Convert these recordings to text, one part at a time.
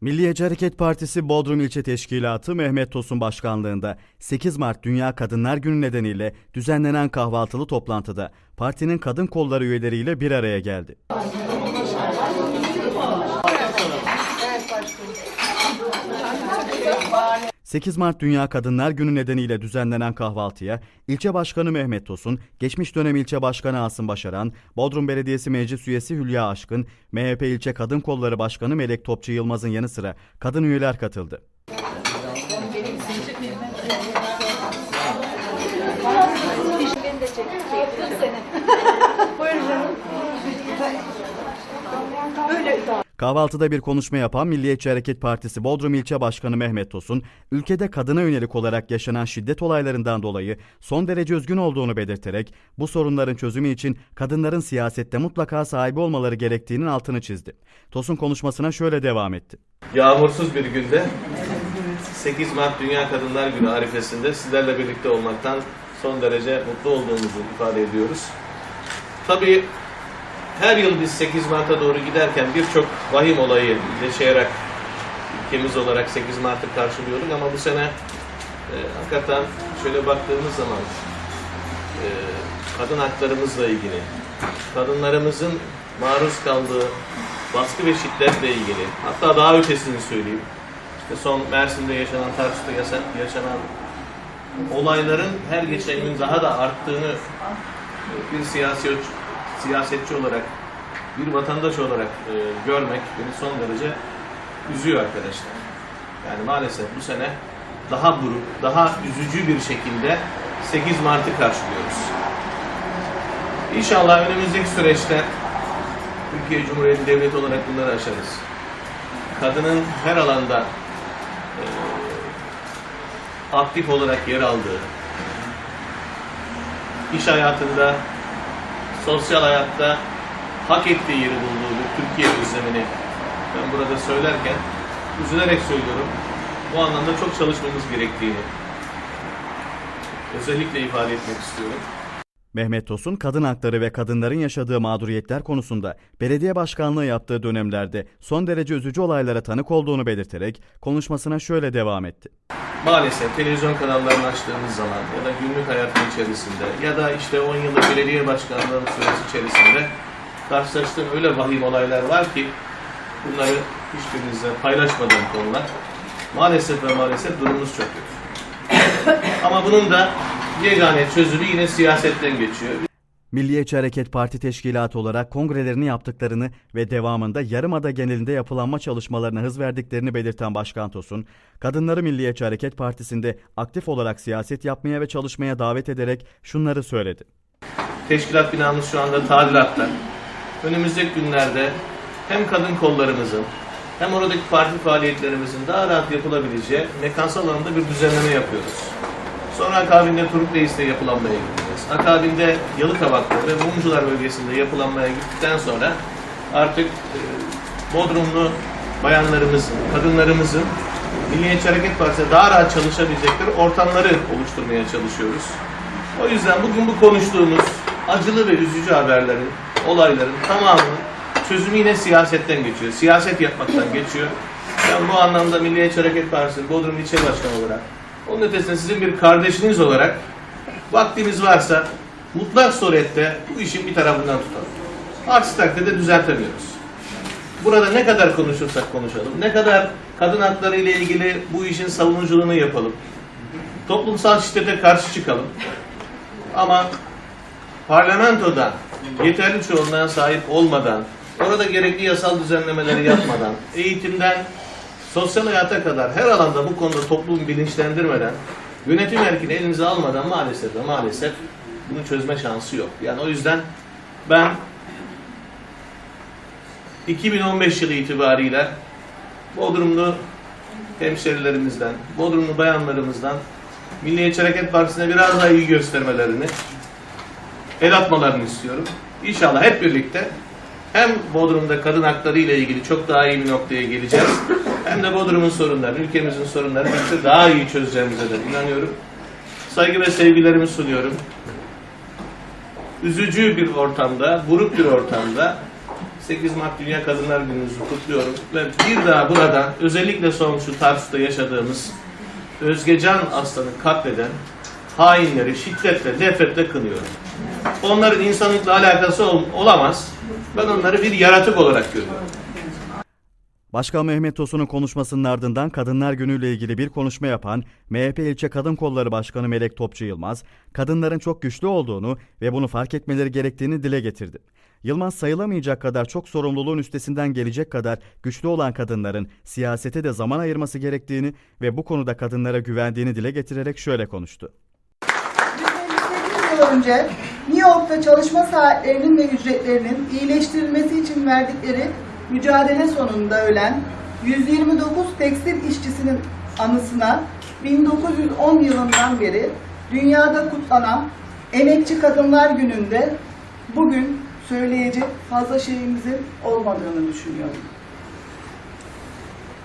Milliyetçi Hareket Partisi Bodrum İlçe Teşkilatı Mehmet Tosun Başkanlığında 8 Mart Dünya Kadınlar Günü nedeniyle düzenlenen kahvaltılı toplantıda partinin kadın kolları üyeleriyle bir araya geldi. ...8 Mart Dünya Kadınlar Günü nedeniyle düzenlenen kahvaltıya... ...ilçe başkanı Mehmet Tosun, geçmiş dönem ilçe başkanı Asım Başaran... ...Bodrum Belediyesi Meclis Üyesi Hülya Aşkın... ...MHP İlçe Kadın Kolları Başkanı Melek Topçu Yılmaz'ın yanı sıra... ...kadın üyeler katıldı. Böyle Kahvaltıda bir konuşma yapan Milliyetçi Hareket Partisi Bodrum İlçe Başkanı Mehmet Tosun, ülkede kadına yönelik olarak yaşanan şiddet olaylarından dolayı son derece üzgün olduğunu belirterek bu sorunların çözümü için kadınların siyasette mutlaka sahibi olmaları gerektiğinin altını çizdi. Tosun konuşmasına şöyle devam etti. Yağmursuz bir günde 8 Mart Dünya Kadınlar Günü arifesinde sizlerle birlikte olmaktan son derece mutlu olduğumuzu ifade ediyoruz. Tabii her yıl biz 8 Mart'a doğru giderken birçok vahim olayı yaşayarak ülkemiz olarak 8 Mart'ı karşılıyorduk ama bu sene e, hakikaten şöyle baktığımız zaman e, kadın haklarımızla ilgili, kadınlarımızın maruz kaldığı baskı ve şiddetle ilgili, hatta daha ötesini söyleyeyim. İşte son Mersin'de yaşanan, Tarsus'ta yaşanan olayların her geçen gün daha da arttığını bir siyasi siyasetçi olarak, bir vatandaş olarak e, görmek beni son derece üzüyor arkadaşlar. Yani maalesef bu sene daha buruk, daha üzücü bir şekilde 8 Mart'ı karşılıyoruz. İnşallah önümüzdeki süreçte Türkiye Cumhuriyeti Devleti olarak bunları aşarız. Kadının her alanda e, aktif olarak yer aldığı, iş hayatında, sosyal hayatta hak ettiği yeri bulduğu bir Türkiye özlemini ben burada söylerken üzülerek söylüyorum. Bu anlamda çok çalışmamız gerektiğini özellikle ifade etmek istiyorum. Mehmet Tosun, kadın hakları ve kadınların yaşadığı mağduriyetler konusunda belediye başkanlığı yaptığı dönemlerde son derece üzücü olaylara tanık olduğunu belirterek konuşmasına şöyle devam etti. Maalesef televizyon kanallarını açtığımız zaman ya da günlük hayatın içerisinde ya da işte 10 yıllık belediye başkanlığının süresi içerisinde karşılaştığım öyle vahim olaylar var ki bunları hiçbirinizle paylaşmadığım konular. Maalesef ve maalesef durumumuz çok kötü. Ama bunun da yegane çözümü yine siyasetten geçiyor. Milliyetçi Hareket Parti Teşkilatı olarak kongrelerini yaptıklarını ve devamında Yarımada genelinde yapılanma çalışmalarına hız verdiklerini belirten Başkan Tosun, kadınları Milliyetçi Hareket Partisi'nde aktif olarak siyaset yapmaya ve çalışmaya davet ederek şunları söyledi. Teşkilat binamız şu anda tadilatta. Önümüzdeki günlerde hem kadın kollarımızın hem oradaki parti faaliyetlerimizin daha rahat yapılabileceği mekansal alanda bir düzenleme yapıyoruz. Sonra akabinde Turuk Reis'te yapılanmaya gideceğiz. Akabinde Yalıkavak'ta ve Mumcular bölgesinde yapılanmaya gittikten sonra artık e, Bodrumlu bayanlarımızın, kadınlarımızın Milliyetçi Hareket Partisi'ne daha rahat çalışabilecekleri ortamları oluşturmaya çalışıyoruz. O yüzden bugün bu konuştuğumuz acılı ve üzücü haberlerin, olayların tamamının çözümü yine siyasetten geçiyor. Siyaset yapmaktan geçiyor. Ben bu anlamda Milliyetçi Hareket Partisi Bodrum İlçe Başkanı olarak, onun ötesinde sizin bir kardeşiniz olarak vaktimiz varsa mutlak surette bu işin bir tarafından tutalım. Aksi takdirde düzeltemiyoruz. Burada ne kadar konuşursak konuşalım, ne kadar kadın hakları ile ilgili bu işin savunuculuğunu yapalım. Toplumsal şiddete karşı çıkalım. Ama parlamentoda yeterli çoğunluğa sahip olmadan, orada gerekli yasal düzenlemeleri yapmadan, eğitimden sosyal hayata kadar her alanda bu konuda toplumu bilinçlendirmeden, yönetim erkini elinize almadan maalesef ve maalesef bunu çözme şansı yok. Yani o yüzden ben 2015 yılı itibariyle Bodrumlu hemşerilerimizden, Bodrumlu bayanlarımızdan Milliyetçi Hareket Partisi'ne biraz daha iyi göstermelerini, el atmalarını istiyorum. İnşallah hep birlikte hem Bodrum'da kadın hakları ile ilgili çok daha iyi bir noktaya geleceğiz. Hem Bodrum'un sorunlarını, ülkemizin sorunlarını birlikte daha iyi çözeceğimize de inanıyorum. Saygı ve sevgilerimi sunuyorum. Üzücü bir ortamda, buruk bir ortamda 8 Mart Dünya Kadınlar Günü'nüzü kutluyorum. Ve bir daha buradan özellikle son şu Tarsus'ta yaşadığımız Özgecan Aslan'ı katleden hainleri şiddetle, nefretle kınıyorum. Onların insanlıkla alakası ol- olamaz. Ben onları bir yaratık olarak görüyorum. Başkan Mehmet Tosun'un konuşmasının ardından Kadınlar Günü ile ilgili bir konuşma yapan MHP İlçe Kadın Kolları Başkanı Melek Topçu Yılmaz, kadınların çok güçlü olduğunu ve bunu fark etmeleri gerektiğini dile getirdi. Yılmaz sayılamayacak kadar çok sorumluluğun üstesinden gelecek kadar güçlü olan kadınların siyasete de zaman ayırması gerektiğini ve bu konuda kadınlara güvendiğini dile getirerek şöyle konuştu. 158 yıl önce New York'ta çalışma saatlerinin ve ücretlerinin iyileştirilmesi için verdikleri mücadele sonunda ölen 129 tekstil işçisinin anısına 1910 yılından beri dünyada kutlanan Emekçi Kadınlar Günü'nde bugün söyleyecek fazla şeyimizin olmadığını düşünüyorum.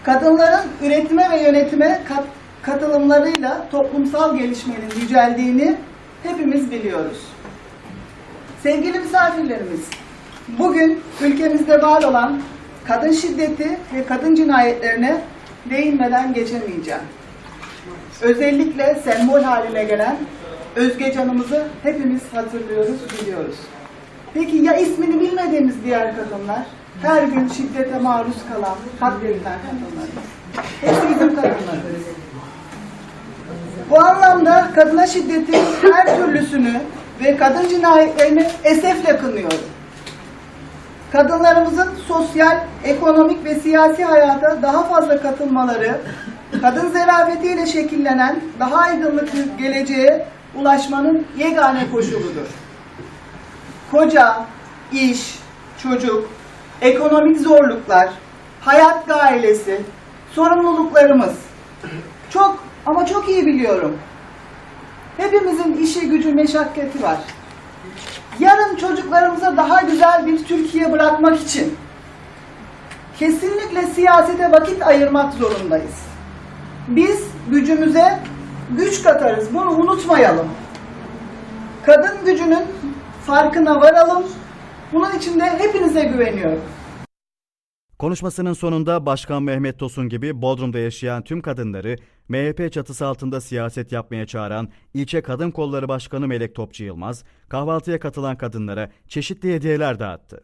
Kadınların üretime ve yönetime kat- katılımlarıyla toplumsal gelişmenin yüceldiğini hepimiz biliyoruz. Sevgili misafirlerimiz, bugün ülkemizde var olan kadın şiddeti ve kadın cinayetlerine değinmeden geçemeyeceğim. Özellikle sembol haline gelen Özge Canımızı hepimiz hatırlıyoruz, biliyoruz. Peki ya ismini bilmediğimiz diğer kadınlar? Her gün şiddete maruz kalan, katledilen kadınlar. Hepsi bizim kadınlarımız. Bu anlamda kadına şiddetin her türlüsünü ve kadın cinayetlerini esefle kınıyorum. Kadınlarımızın sosyal, ekonomik ve siyasi hayata daha fazla katılmaları, kadın zerafetiyle şekillenen daha aydınlık bir geleceğe ulaşmanın yegane koşuludur. Koca, iş, çocuk, ekonomik zorluklar, hayat gailesi, sorumluluklarımız. Çok ama çok iyi biliyorum. Hepimizin işi gücü meşakkati var. Yarın çocuklarımıza daha güzel bir Türkiye bırakmak için kesinlikle siyasete vakit ayırmak zorundayız. Biz gücümüze güç katarız. Bunu unutmayalım. Kadın gücünün farkına varalım. Bunun için de hepinize güveniyorum. Konuşmasının sonunda Başkan Mehmet Tosun gibi Bodrum'da yaşayan tüm kadınları MHP çatısı altında siyaset yapmaya çağıran İlçe Kadın Kolları Başkanı Melek Topçu Yılmaz, kahvaltıya katılan kadınlara çeşitli hediyeler dağıttı.